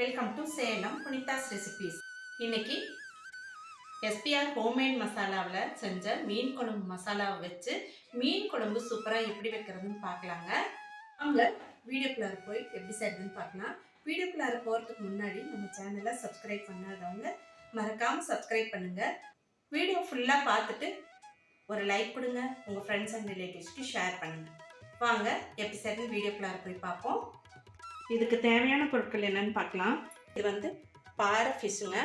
Welcome to Salem Punitha's recipes இன்னைக்கு SPR homemade மசாலாவில் செஞ்ச மீன் குழம்பு மசாலாவை வச்சு மீன் குழம்பு சூப்பராக எப்படி வைக்கிறதுன்னு பார்க்கலாங்க. அவங்க வீடியோக்குள்ளார போய் எப்படி செய்யறதுன்னு பார்க்கலாம். வீடியோக்குள்ளார போகிறதுக்கு முன்னாடி நம்ம சேனலை சப்ஸ்கிரைப் பண்ணாதவங்க மறக்காமல் சப்ஸ்கிரைப் பண்ணுங்கள் வீடியோ ஃபுல்லாக பார்த்துட்டு ஒரு லைக் கொடுங்க. உங்கள் ஃப்ரெண்ட்ஸ் அண்ட் ரிலேட்டிவ்ஸ்க்கு ஷேர் பண்ணுங்கள் வாங்க எப்படி செய்யறது வீடியோக்குள்ளார போய் பார்ப்போம். இதுக்கு தேவையான பொருட்கள் என்னன்னு பார்க்கலாம். இது வந்து பாறை ஃபிஷ்ஷுங்க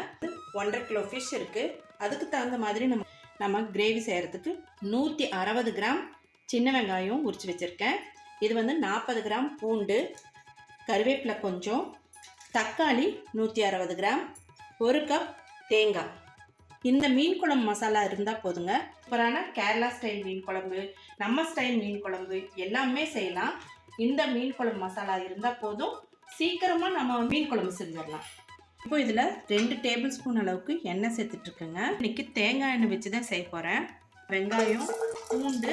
ஒன்றரை கிலோ ஃபிஷ் இருக்குது அதுக்கு தகுந்த மாதிரி நம்ம நம்ம கிரேவி செய்கிறதுக்கு நூற்றி அறுபது கிராம் சின்ன வெங்காயம் உரித்து வச்சுருக்கேன். இது வந்து நாற்பது கிராம் பூண்டு கருவேப்பிலை கொஞ்சம் தக்காளி நூற்றி அறுபது கிராம் ஒரு கப் தேங்காய். இந்த மீன் குழம்பு மசாலா இருந்தால் போதுங்க. சூப்பரான கேரளா ஸ்டைல் மீன் குழம்பு நம்ம ஸ்டைல் மீன் குழம்பு எல்லாமே செய்யலாம். இந்த மீன் குழம்பு மசாலா இருந்தால் போதும். சீக்கிரமாக நம்ம மீன் குழம்பு செஞ்சிடலாம். இப்போ இதில் ரெண்டு டேபிள் ஸ்பூன் அளவுக்கு எண்ணெய் சேர்த்துட்ருக்கேங்க. இன்றைக்கி தேங்காய் எண்ணெய் வச்சு தான் செய்ய போகிறேன் வெங்காயம் பூண்டு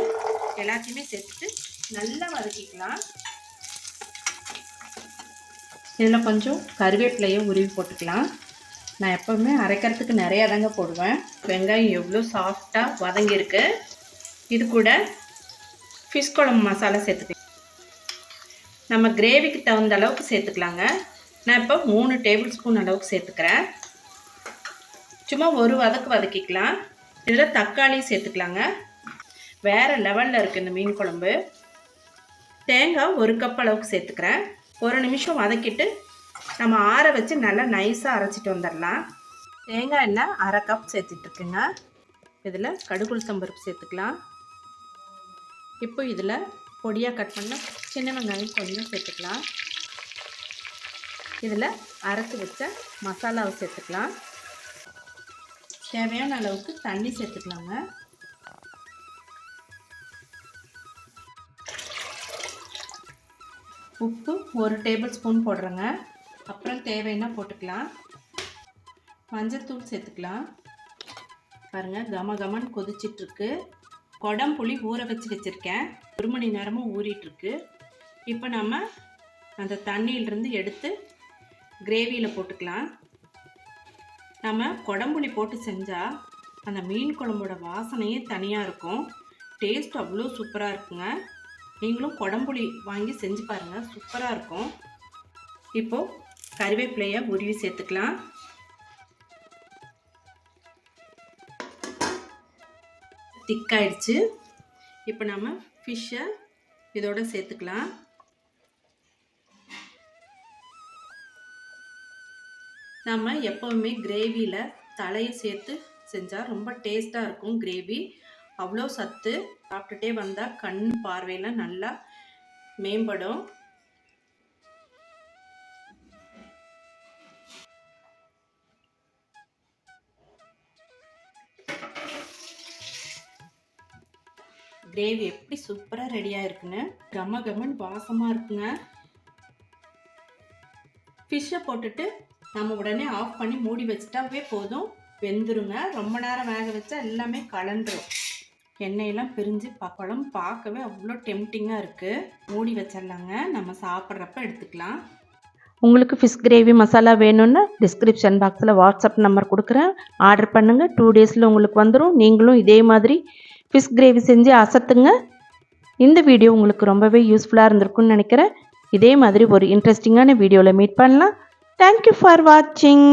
எல்லாத்தையுமே சேர்த்துட்டு நல்லா வதக்கிக்கலாம். இதில் கொஞ்சம் கருவேப்பிலையும் உருவி போட்டுக்கலாம். நான் எப்போவுமே அரைக்கிறதுக்கு நிறையா தாங்க போடுவேன். வெங்காயம் எவ்வளோ சாஃப்டாக வதங்கியிருக்கு. இது கூட ஃபிஷ் குழம்பு மசாலா சேர்த்துக்கலாம். நம்ம கிரேவிக்கு தகுந்த அளவுக்கு சேர்த்துக்கலாங்க. நான் இப்போ மூணு டேபிள் ஸ்பூன் அளவுக்கு சேர்த்துக்கிறேன். சும்மா ஒரு வதக்கு வதக்கிக்கலாம். இதில் தக்காளி சேர்த்துக்கலாங்க. வேறு லெவலில் இருக்குது இந்த மீன் குழம்பு. தேங்காய் ஒரு கப் அளவுக்கு சேர்த்துக்கிறேன். ஒரு நிமிஷம் வதக்கிட்டு நம்ம ஆற வச்சு நல்லா நைஸாக அரைச்சிட்டு வந்துடலாம். தேங்காய் எண்ணெய் அரை கப் சேர்த்துட்ருக்குங்க. இதில் கடுகுளுத்தம் பருப்பு சேர்த்துக்கலாம். இப்போ இதில் பொடியாக கட் பண்ண சின்ன வெங்காயம் கொஞ்சம் சேர்த்துக்கலாம். இதில் அரைச்சி வச்ச மசாலாவை சேர்த்துக்கலாம். தேவையான அளவுக்கு தண்ணி சேர்த்துக்கலாங்க. உப்பு ஒரு டேபிள் ஸ்பூன் போடுறேங்க. அப்புறம் தேவைன்னா போட்டுக்கலாம். மஞ்சத்தூள் சேர்த்துக்கலாம். பாருங்கள் கம கமன்னு கொதிச்சிட்ருக்கு. குடம்புளி ஊற வச்சு வச்சுருக்கேன். ஒரு மணி நேரமும் ஊறிட்டுருக்கு இப்போ நம்ம அந்த தண்ணியிலிருந்து எடுத்து கிரேவியில் போட்டுக்கலாம். நம்ம குடம்புளி போட்டு செஞ்சால் அந்த மீன் குழம்போட வாசனையே தனியாக இருக்கும். டேஸ்ட் அவ்வளோ சூப்பராக இருக்குங்க. நீங்களும் குடம்புளி வாங்கி செஞ்சு பாருங்கள் சூப்பராக இருக்கும். இப்போது கறிவேப்பிலையை உருவி சேர்த்துக்கலாம். திக்காயிடுச்சு. இப்போ நம்ம ஃபிஷ்ஷை இதோட சேர்த்துக்கலாம். நம்ம எப்போவுமே கிரேவியில் தலையை சேர்த்து செஞ்சால் ரொம்ப டேஸ்ட்டாக இருக்கும் கிரேவி அவ்வளோ சத்து. சாப்பிட்டுட்டே வந்தால் கண் பார்வையில் நல்லா மேம்படும். கிரேவி எப்படி சூப்பராக ரெடியாக இருக்குன்னு கம கமன் வாசமாக இருக்குங்க. ஃபிஷ்ஷை போட்டுட்டு நம்ம உடனே ஆஃப் பண்ணி மூடி வச்சுட்டாவே போதும். வெந்துருங்க. ரொம்ப நேரம் வேக வச்சா எல்லாமே கலண்டுரும் எண்ணெயெல்லாம் பிரிஞ்சு பழம் பார்க்கவே அவ்வளோ டெம்டிங்காக இருக்குது மூடி வச்சிடலாங்க. நம்ம சாப்பிட்றப்ப எடுத்துக்கலாம். உங்களுக்கு ஃபிஷ் கிரேவி மசாலா வேணும்னா டிஸ்கிரிப்ஷன் பாக்ஸில் வாட்ஸ்அப் நம்பர் கொடுக்குறேன். ஆர்டர் பண்ணுங்கள் டூ டேஸில் உங்களுக்கு வந்துடும் நீங்களும் இதே மாதிரி ஃபிஷ் கிரேவி செஞ்சு அசத்துங்க. இந்த வீடியோ உங்களுக்கு ரொம்பவே யூஸ்ஃபுல்லாக இருந்திருக்கும்னு நினைக்கிறேன். இதே மாதிரி ஒரு இன்ட்ரெஸ்டிங்கான வீடியோவில் மீட் பண்ணலாம். தேங்க்யூ ஃபார் வாட்சிங்